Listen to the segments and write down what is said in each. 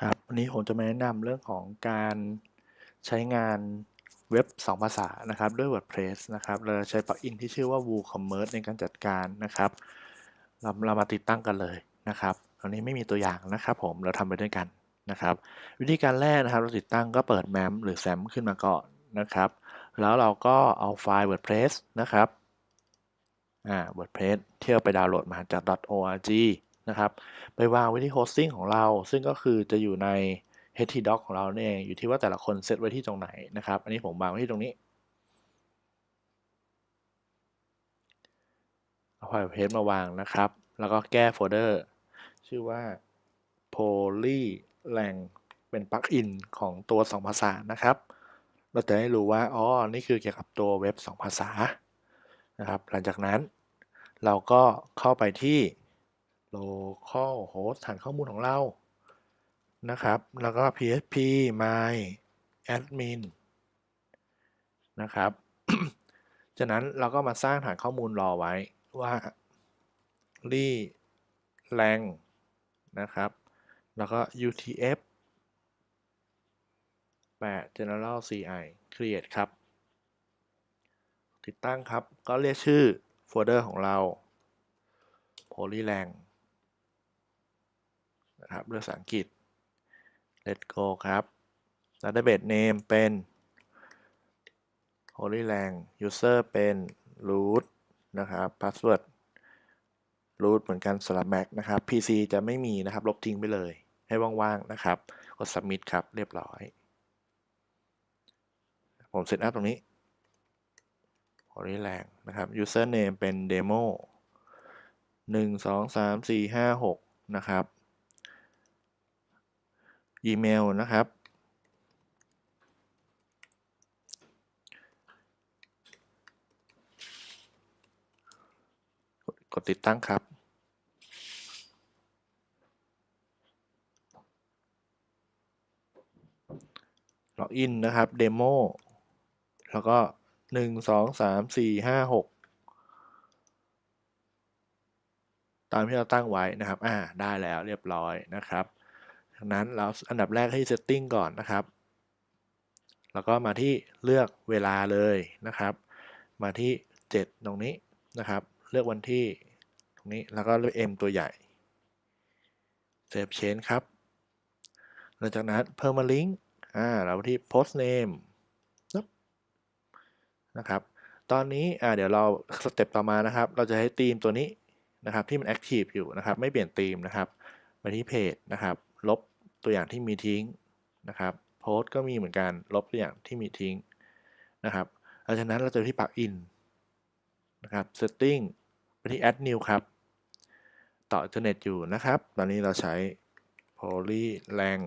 ครับวันนี้ผมจะมาแนะนำเรื่องของการใช้งานเว็บ 2 ภาษานะครับด้วย WordPress นะครับเราใช้ปลั๊กอินที่ชื่อว่า WooCommerce ในการจัดการนะครับ เราเรามาติดตั้งกันเลยนะครับตอนนี้ไม่มีตัวอย่างนะครับผมเราทำไปด้วยกันนะครับ วิธีการแรกนะครับ เราติดตั้งก็เปิด MAM หรือ SAM ขึ้นมาก่อนนะครับ แล้วเราก็เอาไฟล์ WordPress นะครับอ่า WordPress ที่เราไปดาวน์โหลดมาจาก .org นะครับ ไปวางไว้ที่โฮสติ้งของเรา ซึ่งก็คือจะอยู่ใน htdoc ของเราเนี่ยเองอยู่ที่ว่าแต่ละคนเซตไว้ที่ตรงไหนนะครับ อันนี้ผมวางไว้ที่ตรงนี้เอาไฟล์เพจมาวางนะครับ แล้วก็แก้โฟลเดอร์ ชื่อว่า polylang เป็นปลั๊กอินของตัว 2 ภาษานะครับ เราจะได้รู้ว่า อ๋อ นี่คือเกี่ยวกับตัวเว็บ 2 ภาษา นะครับ หลังจากนั้นเราก็เข้าไปที่ local host ฐานข้อมูลของเรานะครับ แล้วก็ php my admin นะครับ จากนั้นเราก็มาสร้างฐานข้อมูลรอไว้ว่ารีแรงนะครับ แล้วก็ utf 8 general ci create ครับ ติดตั้งครับ ก็เรียกชื่อโฟลเดอร์ของเรา polylang นะครับด้วยภาษาอังกฤษ let's go ครับ database name เป็น polylang user เป็น root นะครับ password root เหมือนกันสำหรับ Mac นะครับ PC จะไม่มีนะครับ ลบทิ้งไปเลย ให้ว่างๆนะครับ กด submit ครับ เรียบร้อย ผมเซตอัพตรงนี้ polylang นะครับ user name เป็น demo 1 2 3 4 5 6 นะครับ อีเมลนะครับ กดติดตั้งครับ ล็อกอินนะครับ เดโม แล้วก็หนึ่งสองสามสี่ห้าหกตามที่เราตั้งไว้นะครับ อ่า ได้แล้วเรียบร้อยนะครับ ดังนั้นเราอันดับแรกให้ setting ก่อนนะครับ แล้วก็มาที่เลือกเวลาเลยนะครับ มาที่ 7 ตรงนี้นะครับ เลือกวันที่ตรงนี้แล้วก็เลือก M ตัวใหญ่ Save Change ครับ หลังจากนั้น Permalink อ่าเราที่ Post Name นะครับ ตอนนี้อ่าเดี๋ยวเราสเต็ปต่อมานะครับ เราจะให้ธีมตัวนี้นะครับที่มัน Active อยู่นะครับ ไม่เปลี่ยนธีมนะครับ ไปที่เพจนะครับ ลบตัวอย่างที่มีทิ้งนะครับโพสก็มีเหมือนกันลบตัวอย่างที่มีทิ้งนะครับหลังจากนั้นเราจะที่ปลักอินนะครับ setting ไปที่ add new ครับ ต่ออินเทอร์เน็ตอยู่นะครับ ตอนนี้เราใช้ polylang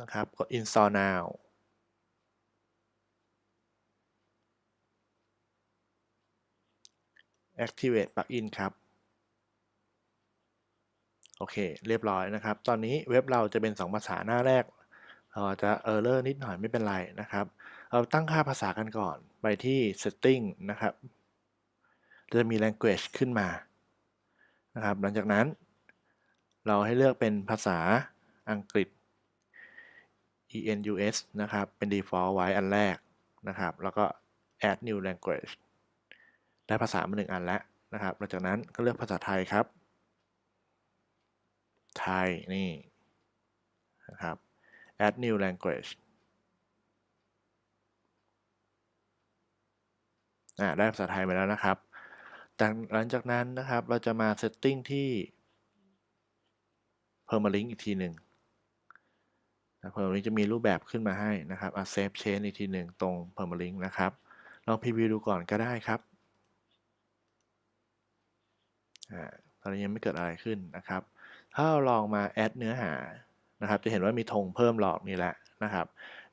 นะครับกด install now activate plugin ครับ โอเค เรียบร้อยนะครับ ตอนนี้เว็บเราจะเป็น 2 ภาษาหน้าแรกเราจะเออร์เลอร์นิดหน่อยไม่เป็นไรนะครับ เราตั้งค่าภาษากันก่อนไปที่ setting นะครับ จะมี language ขึ้นมานะครับ หลังจากนั้น เราให้เลือกเป็นภาษาอังกฤษ ENUS นะครับ เป็น default ไว้อันแรกนะครับ แล้วก็ add new language ได้ภาษามาหนึ่งอันแล้วนะครับ หลังจากนั้นก็เลือกภาษาไทยครับ ไทยนี่นะครับ add new language อ่าได้ภาษาไทยมาแล้วนะครับหลังจากนั้นนะครับเราจะมา setting ที่ permalink อีกทีหนึ่งนะ permalink จะมีรูปแบบขึ้นมาให้นะครับอะ save change อีกทีหนึ่งตรง permalink นะครับ ลองพรีวิวดูก่อนก็ได้ครับอ่าตอนนี้ยังไม่เกิดอะไรขึ้นนะครับ ถ้าเราลองมาแอดเนื้อหานะครับ จะเห็นว่ามีธงเพิ่มหลอกนี่แหละนะครับ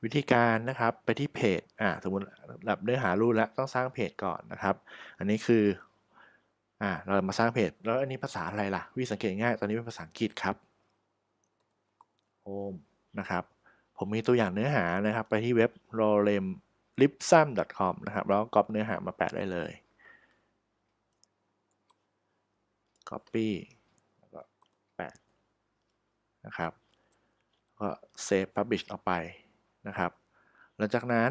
วิธีการนะครับไปที่เพจอ่าสมมติระดับเนื้อหารู้แล้วต้องสร้างเพจก่อนนะครับ อันนี้คืออ่าเรามาสร้างเพจ แล้วอันนี้ภาษาอะไรล่ะ วิสังเกตง่าย ตอนนี้เป็นภาษาอังกฤษครับโฮมนะครับผมมีตัวอย่างเนื้อหานะครับ ไปที่เว็บ r o l e m l i p s a m com นะครับแล้วก๊อปเนื้อหามาแปะได้เลย copy แล้ นะครับ ก็เซฟ Publish ออกไปนะครับ หลังจากนั้น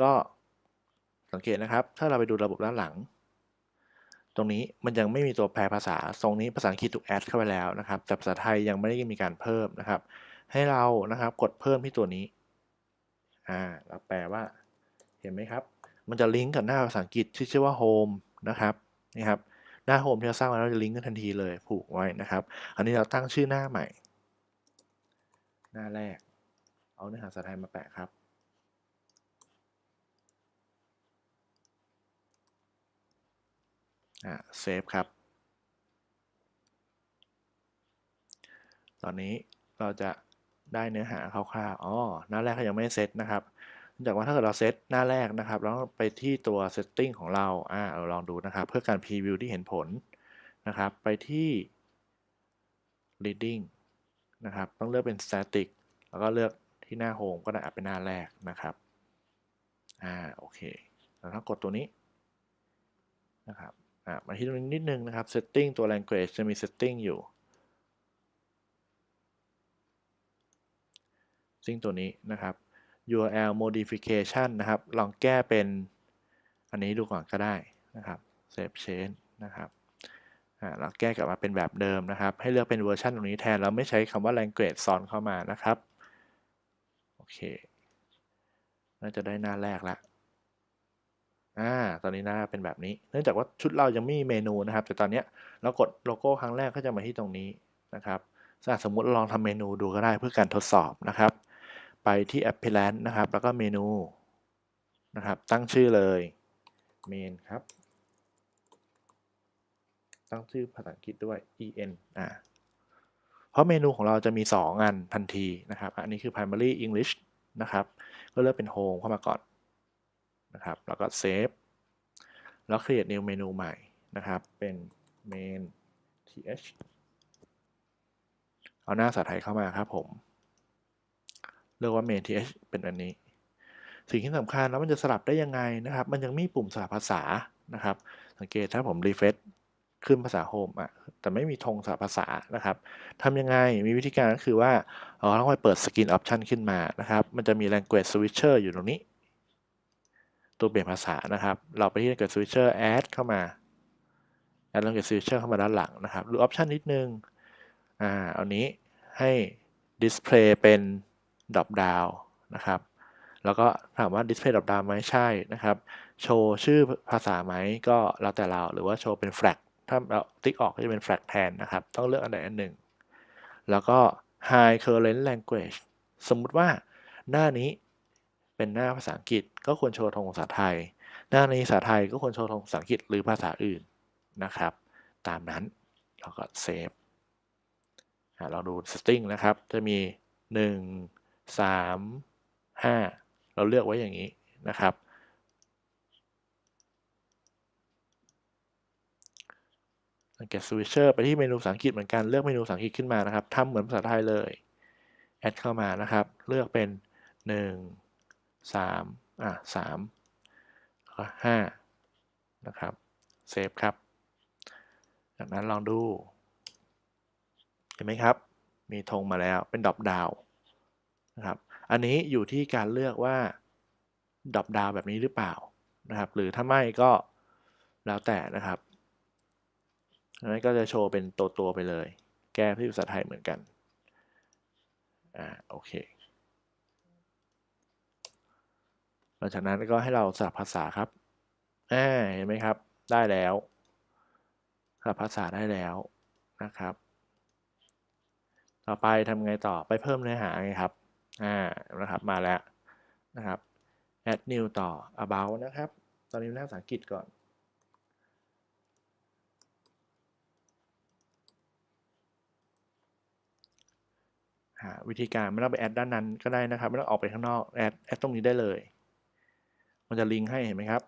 ก็สังเกตนะครับ ถ้าเราไปดูระบบด้านหลัง ตรงนี้มันยังไม่มีตัวแปลภาษา ตรงนี้ภาษาอังกฤษถูกแอดเข้าไปแล้วนะครับ แต่ภาษาไทยยังไม่ได้มีการเพิ่มนะครับ ให้เรานะครับกดเพิ่มที่ตัวนี้ อ่าเราแปลว่า เห็นไหมครับ มันจะลิงก์กับหน้าภาษาอังกฤษที่ชื่อว่า Home นะครับนี่ครับหน้า Home ที่เราสร้างมาแล้วจะลิงก์กันทันทีเลยผูกไว้นะครับ อันนี้เราตั้งชื่อหน้าใหม่ หน้าแรก เอาเนื้อหาภาษาไทยมาแปะครับ อ่าเซฟครับ ตอนนี้เราจะได้เนื้อหาคร่าวๆ อ๋อ หน้าแรกเขายังไม่เซตนะครับจากว่าถ้าเกิดเราเซตหน้าแรกนะครับ แล้วไปที่ตัว setting ของเรา อ่าเราลองดูนะครับ เพื่อการ preview ที่เห็นผลนะครับ ไปที่ reading นะครับ ต้องเลือกเป็น static แล้วก็เลือกที่หน้า home ก็ได้อะเป็นหน้าแรกนะครับอ่าโอเคแล้วถ้ากดตัวนี้นะครับอ่ามาที่ตรงนี้นิดนึงนะครับ setting ตัว language จะมี setting อยู่ซึ่งตัวนี้นะครับ URL modification นะครับ ลองแก้เป็นอันนี้ดูก่อนก็ได้นะครับ save change นะครับ เราแก้กลับมาเป็นแบบเดิมนะครับ ให้เลือกเป็นเวอร์ชันตรงนี้แทน เราไม่ใช้คำว่า language ซ้อนเข้ามานะครับโอเคน่าจะได้หน้าแรกละอ่า ตอนนี้หน้าเป็นแบบนี้ เนื่องจากว่าชุดเรายังไม่มีเมนูนะครับ แต่ตอนนี้เรากดโลโก้ครั้งแรกก็จะมาที่ตรงนี้นะครับสมมติลองทำเมนูดูก็ได้เพื่อการทดสอบนะครับ ไปที่ Appearance นะครับ แล้วก็เมนูนะครับ ตั้งชื่อเลย main ครับ ตั้งชื่อภาษาอังกฤษด้วย en อ่าเพราะเมนูของเราจะมี 2 อันทันทีนะครับ อันนี้คือ primary English นะครับ ก็เลือกเป็น home เข้ามาก่อนนะครับ แล้วก็ save แล้ว create new เมนูใหม่นะครับ เป็น main th เอาหน้าภาษาไทยเข้ามาครับผม เลือกว่า main th เป็นอันนี้ สิ่งที่สำคัญแล้วมันจะสลับได้ยังไงนะครับ มันยังมีปุ่มสลับภาษานะครับ สังเกตถ้าผม refresh ขึ้นภาษาโฮมอะแต่ไม่มีธงสลับภาษานะครับทำยังไงมีวิธีการก็คือว่าเราต้องไปเปิด Skin Option ขึ้นมานะครับ มันจะมี Language Switcher อยู่ตรงนี้ ตัวเปลี่ยนภาษานะครับ เราไปที่ Language Switcher Add เข้ามา Add Language Switcher เข้ามาด้านหลังนะครับหรือ Option นิดนึงอ่าเอานี้ให้ Display เป็น Drop Down นะครับแล้วก็ถามว่า Display Drop Down ไหมใช่นะครับ โชว์ชื่อภาษาไหมก็แล้วแต่เรา หรือว่าโชว์เป็น flag ถ้าเราติ๊กออกก็จะเป็น flag แทนนะครับ ต้องเลือกอันใดอันหนึ่ง แล้วก็ high current language สมมุติว่าหน้านี้เป็นหน้าภาษาอังกฤษก็ควรโชว์ธงภาษาไทย หน้านี้ภาษาไทยก็ควรโชว์ธงภาษาอังกฤษหรือภาษาอื่นนะครับ ตามนั้นเราก็เซฟเราดู string นะครับ จะมี 1 3 5 เราเลือกไว้อย่างนี้นะครับ สังเกต switcher ไปที่เมนูภาษาอังกฤษเหมือนกัน เลือกเมนูภาษาอังกฤษขึ้นมานะครับทำเหมือนภาษาไทยเลย แอดเข้ามานะครับ เลือกเป็น 1 3อะ3แล้วก็5นะครับ เซฟครับ จากนั้นลองดู เห็นไหมครับ มีธงมาแล้วเป็นดอปดาวนะครับ อันนี้อยู่ที่การเลือกว่าดอปดาวแบบนี้หรือเปล่านะครับ หรือถ้าไม่ก็แล้วแต่นะครับ อันนั้นก็จะโชว์เป็นตัวตัวไปเลย แก้ที่ภาษาไทยเหมือนกัน อ่า โอเค หลังจากนั้นก็ให้เราสลับภาษาครับ อ่า เห็นไหมครับ ได้แล้วสลับภาษาได้แล้วนะครับ ต่อไปทำไงต่อ ไปเพิ่มเนื้อหาไงครับ อ่า นะครับ มาแล้วนะครับ add new ต่อ about นะครับ ตอนนี้หน้าภาษาอังกฤษก่อน วิธีการไม่ต้องไปแอดด้านนั้นก็ได้นะครับ ไม่ต้องออกไปข้างนอกแอดแอดตรงนี้ได้เลย มันจะลิงก์ให้เห็นไหมครับ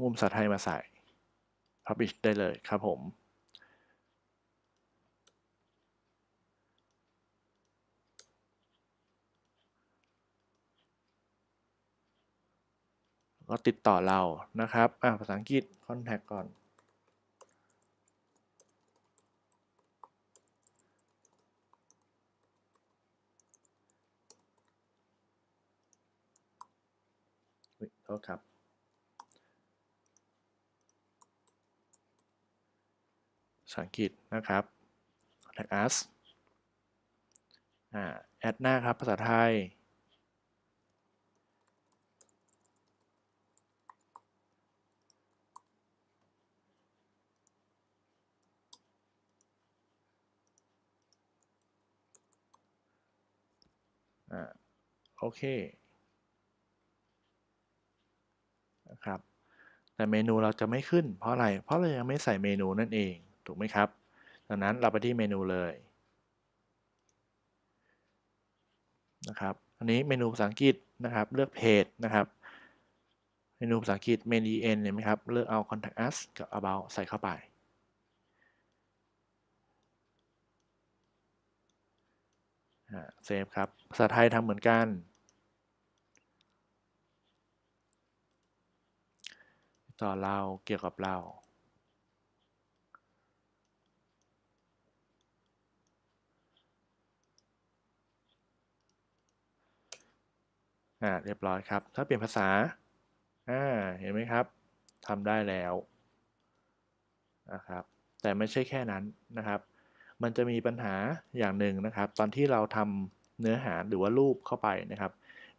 มุมภาษาไทยมาใส่ Publish ได้เลยครับผม ก็ติดต่อเรานะครับอ่าภาษาอังกฤษ contact ก่อนอุ๊ยโทษครับ ภาษาอังกฤษนะครับ contact us อ่าแอดหน้าครับภาษาไทย อ่า โอเคนะครับ แต่เมนูเราจะไม่ขึ้น เพราะอะไร เพราะเรายังไม่ใส่เมนูนั่นเอง ถูกไหมครับ ดังนั้นเราไปที่เมนูเลยนะครับอันนี้เมนูภาษาอังกฤษนะครับ เลือกเพจนะครับ เมนูภาษาอังกฤษเมนู n เห็นไหมครับ เลือกเอา contact us กับ about ใส่เข้าไปเซฟครับ ภาษาไทยทำเหมือนกัน่อเราเกี่ยวกับเราอ่าเรียบร้อยครับ ถ้าเปลี่ยนภาษาอ่าเห็นไหมครับทำได้แล้วนะครับแต่ไม่ใช่แค่นั้นนะครับ มันจะมีปัญหาอย่างหนึ่งนะครับ ตอนที่เราทำเนื้อหาหรือว่ารูปเข้าไปนะครับ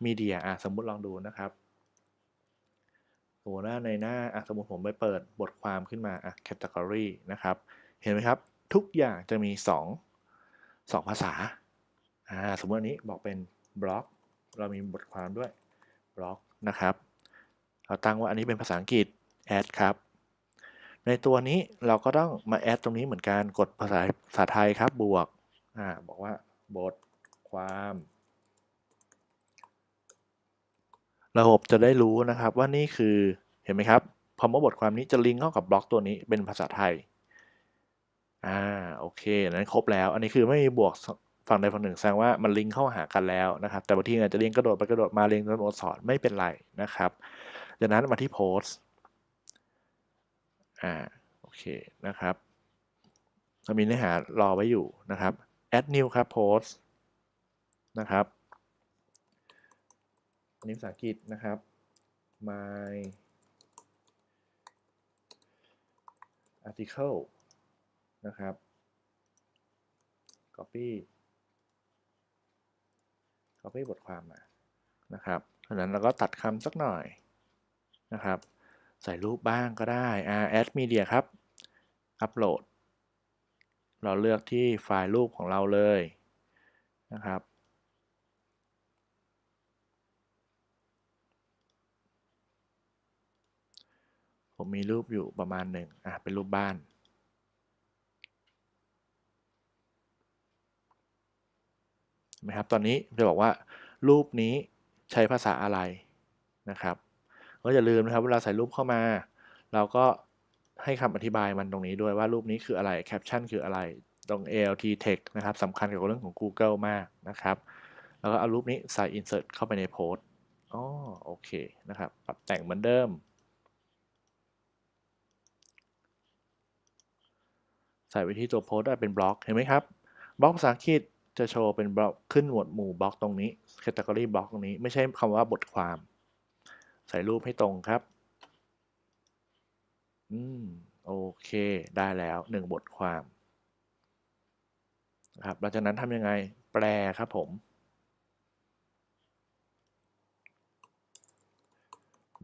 มีเดียอะสมมุติลองดูนะครับ หัวหน้าในหน้าสมมติผมไปเปิดบทความขึ้นมาอะ category นะครับ เห็นไหมครับ ทุกอย่างจะมี 2 2 ภาษาอ่าสมมติอันนี้บอกเป็นบล็อก เรามีบทความด้วยบล็อกนะครับ เราตั้งว่าอันนี้เป็นภาษาอังกฤษ add ครับ ในตัวนี้เราก็ต้องมาแอดตรงนี้เหมือนกัน กดภาษาภาษาไทยครับบวกอ่าบอกว่าบทความ ระบบจะได้รู้นะครับว่านี่คือเห็นไหมครับพอมาบทความนี้จะลิงก์เข้ากับบล็อกตัวนี้เป็นภาษาไทยอ่าโอเคนั้นครบแล้ว อันนี้คือไม่มีบวกฝั่งใดฝั่งหนึ่งแสดงว่ามันลิงก์เข้าหากันแล้วนะครับ แต่บางทีอาจจะลิงก์กระโดดไปกระโดดมาลิงก์กระโดดสอนไม่เป็นไรนะครับจากนั้นมาที่โพสต์อ่าโอเคนะครับเรามีเนื้อหารอไว้อยู่นะครับ add new ครับ post นะครับ อันนี้ภาษาอังกฤษนะครับ my article นะครับ copy copy บทความมา นะครับเพราะนั้นเราก็ตัดคำสักหน่อยนะครับ ใส่รูปบ้างก็ได้อ่า add media ครับ upload เราเลือกที่ไฟล์รูปของเราเลยนะครับ ผมมีรูปอยู่ประมาณหนึ่งอะเป็นรูปบ้านไหมครับ ตอนนี้จะบอกว่า รูปนี้ใช้ภาษาอะไรนะครับ ก็อย่าลืมนะครับเวลาใส่รูปเข้ามา เราก็ให้คำอธิบายมันตรงนี้ด้วยว่ารูปนี้คืออะไรแคปชั่นคืออะไรตรง ALT text นะครับสำคัญเกี่ยวกับเรื่องของ Google มากนะครับ แล้วก็เอารูปนี้ใส่ insert เข้าไปในโพสต์อ๋อโอเคนะครับ ปรับแต่งเหมือนเดิม ใส่ไว้ที่ตัวโพสต์ได้เป็นบล็อกเห็นไหมครับบล็อกภาษาอังกฤษจะโชว์เป็นบล็อกขึ้นหมวดหมู่บล็อกตรงนี้ category บล็อกตรงนี้ไม่ใช่คำว่าบทความ ใส่รูปให้ตรงครับ อืมโอเค ได้แล้วหนึ่งบทความครับหลังจากนั้นทำยังไงแปลครับผม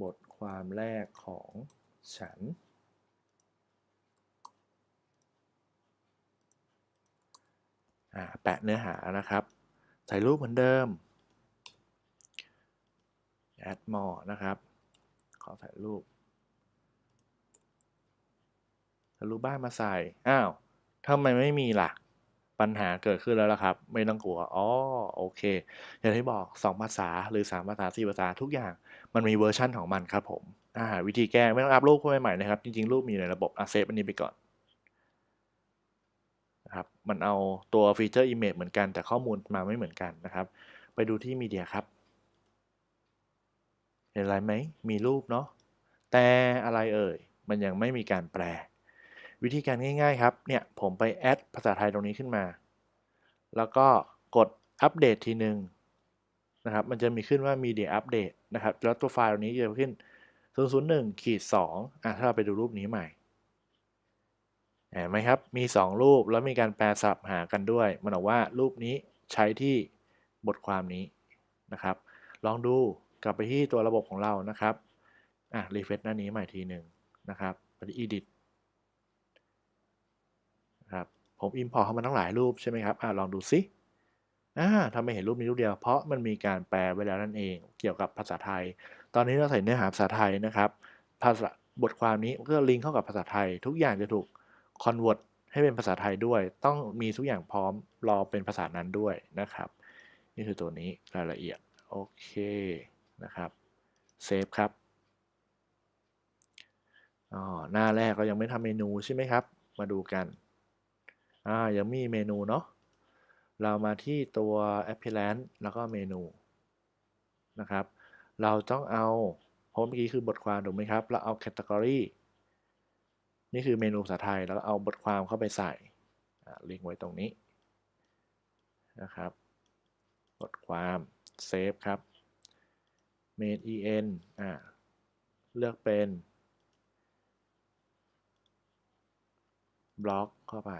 บทความแรกของฉัน อ่า แปะเนื้อหานะครับ ใส่รูปเหมือนเดิม add more นะครับ ขอใส่รูปรูปบ้านมาใส่ อ้าวทำไมไม่มีล่ะ ปัญหาเกิดขึ้นแล้วล่ะครับ ไม่ต้องกลัว อ๋อ โอเค อย่างที่บอก 2 ภาษาหรือ 3 ภาษา 4 ภาษาทุกอย่าง มันมีเวอร์ชั่นของมันครับผม วิธีแก้ไม่ต้องอัพรูปเข้าไปใหม่นะครับ จริงๆ รูปมีในระบบอะเซฟอันนี้ไปก่อน นะครับมันเอาตัวฟีเจอร์ Image เหมือนกัน แต่ข้อมูลมาไม่เหมือนกันนะครับ ไปดูที่มีเดียครับเห็นห็นอะไรไหมมีรูปเนาะแต่อะไรเอ่ย มันยังไม่มีการแปล วิธีการง่าย ๆ ครับเนี่ยผมไปแอดภาษาไทยตรงนี้ขึ้นมา แล้วก็กดอัปเดตทีหนึ่งนะครับมันจะมีขึ้นว่า Media Update นะครับ แล้วตัวไฟล์ตรงนี้จะขึ้น 001ขีด2อะถ้าเราไปดูรูปนี้ใหม่ เห็นไหมครับ มี 2 รูปแล้วมีการแปลสับหากันด้วย มันบอกว่ารูปนี้ใช้ที่บทความนี้นะครับ ลองดูกลับไปที่ตัวระบบของเรานะครับ อะ รีเฟรชหน้านี้ใหม่ทีหนึ่งนะครับไปที่ edit นะครับ ผม import เข้ามาตั้งหลายรูปใช่ไหมครับ อะ ลองดูซิอ่าทำไมเห็นรูปนี้รูปเดียว เพราะมันมีการแปลไว้แล้วนั่นเอง เกี่ยวกับภาษาไทย ตอนนี้เราใส่เนื้อหาภาษาไทยนะครับ ภาษาบทความนี้ก็ลิงก์เข้ากับภาษาไทย ทุกอย่างจะถูก convert ให้เป็นภาษาไทยด้วย ต้องมีทุกอย่างพร้อมรอเป็นภาษานั้นด้วยนะครับ นี่คือตัวนี้รายละเอียด โอเคนะครับเซฟครับอ๋อหน้าแรกเรายังไม่ทำเมนูใช่ไหมครับ มาดูกันอ่ายังมีเมนูเนาะเรามาที่ตัว appearance แล้วก็เมนูนะครับ เราต้องเอาเพราะเมื่อกี้คือบทความถูกไหมครับ เราเอา category นี่คือเมนูภาษาไทยแล้วเอาบทความเข้าไปใส่ลิงก์ไว้ตรงนี้นะครับบทความเซฟครับ main en อ่าเลือกเป็นบล็อกเข้าไป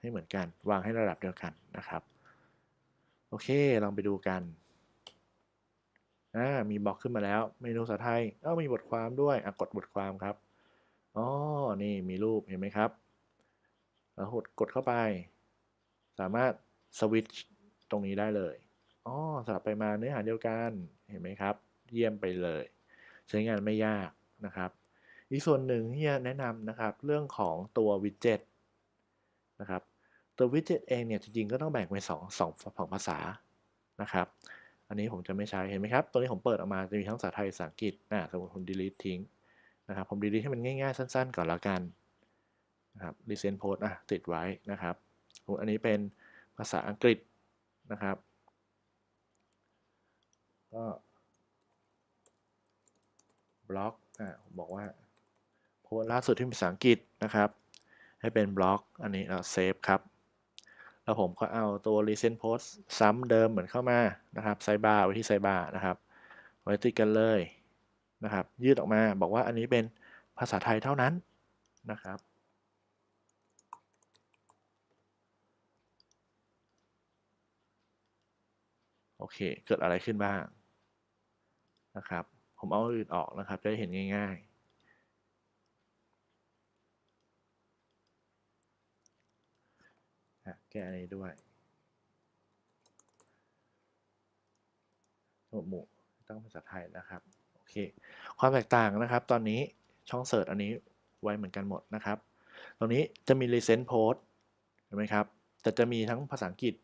ให้เหมือนกัน วางให้ระดับเดียวกันนะครับ โอเค ลองไปดูกัน อ่ามีบล็อกขึ้นมาแล้ว เมนูภาษาไทยเอ้ามีบทความด้วยอะกดบทความครับอ๋อนี่มีรูปเห็นไหมครับแล้วกดกดเข้าไป สามารถสวิตช์ตรงนี้ได้เลยอ๋อสลับไปมาเนื้อหาเดียวกันเห็นไหมครับ เยี่ยมไปเลย ใช้งานไม่ยากนะครับ อีกส่วนหนึ่งที่จะแนะนำนะครับ เรื่องของตัววิดเจ็ตนะครับตัววิดเจ็ตเองเนี่ยจริงๆก็ต้องแบ่งเป็นสองสองสองภาษานะครับ อันนี้ผมจะไม่ใช้เห็นไหมครับ ตัวนี้ผมเปิดออกมาจะมีทั้งภาษาไทยภาษาอังกฤษนะสมมติผม delete ทิ้งนะครับผม delete ให้มันง่ายๆ สั้นๆ ก่อนล้วกันนะครับ recent post อะติดไว้นะครับอันนี้เป็นภาษาอังกฤษนะครับก็บล็อกอ่าผมบอกว่าโพสล่าสุดที่ภาษาอังกฤษนะครับ ให้เป็นบล็อกอันนี้เราเซฟครับ แล้วผมก็เอาตัว recent post ซ้ำเดิมเหมือนเข้ามานะครับไซบาร์ไว้ที่ไซบาร์นะครับ ไว้ติดกันเลยนะครับ ยืดออกมาบอกว่าอันนี้เป็นภาษาไทยเท่านั้นนะครับ โอเค เกิดอะไรขึ้นบ้างนะครับ ผมเอาอื่นออกนะครับ จะได้เห็นง่าย ๆ แก้อันนี้ด้วยหมวดหมู่ต้องภาษาไทยนะครับ โอเค ความแตกต่างนะครับ ตอนนี้ช่องเสิร์ชอันนี้ไว้เหมือนกันหมดนะครับ ตรงนี้จะมี recent post เห็นไหมครับ แต่จะมีทั้งภาษาอังกฤษ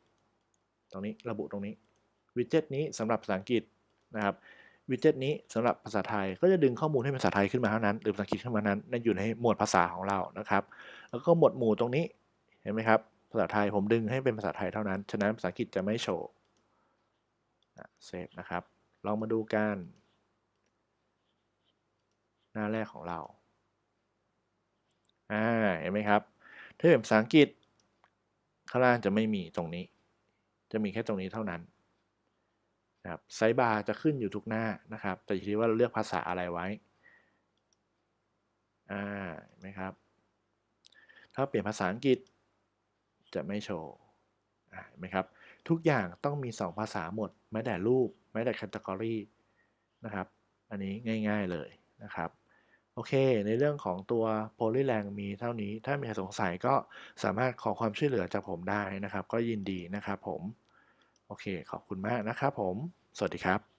ตรงนี้ระบุตรงนี้ วิดเจ็ตนี้สำหรับภาษาอังกฤษนะครับ วิดเจ็ตนี้สำหรับภาษาไทย ก็จะดึงข้อมูลให้เป็นภาษาไทยขึ้นมาเท่านั้น หรือภาษาอังกฤษขึ้นมานั้นนั่นอยู่ในหมวดภาษาของเรานะครับ แล้วก็หมวดหมู่ตรงนี้ เห็นไหมครับ ภาษาไทยผมดึงให้เป็นภาษาไทยเท่านั้น ฉะนั้นภาษาอังกฤษจะไม่โชว์เซฟนะครับลองมาดูกัน หน้าแรกของเรา อ่า เห็นไหมครับ ถ้าเป็นภาษาอังกฤษ ข้างล่างจะไม่มีตรงนี้ จะมีแค่ตรงนี้เท่านั้นนะครับไซบาร์จะขึ้นอยู่ทุกหน้านะครับ แต่อยู่ที่ว่าเราเลือกภาษาอะไรไว้ อ่า เห็นไหมครับ ถ้าเปลี่ยนภาษาอังกฤษ จะไม่โชว์เห็นไหมครับ ทุกอย่างต้องมี 2 ภาษาหมด แม้แต่รูป แม้แต่แคตตากรีนะครับ อันนี้ง่าย ๆเลยนะครับ โอเค ในเรื่องของตัว Polylang มีเท่านี้ ถ้ามีใครสงสัยก็สามารถขอความช่วยเหลือจากผมได้นะครับ ก็ยินดีนะครับผม โอเค ขอบคุณมากนะครับผม สวัสดีครับ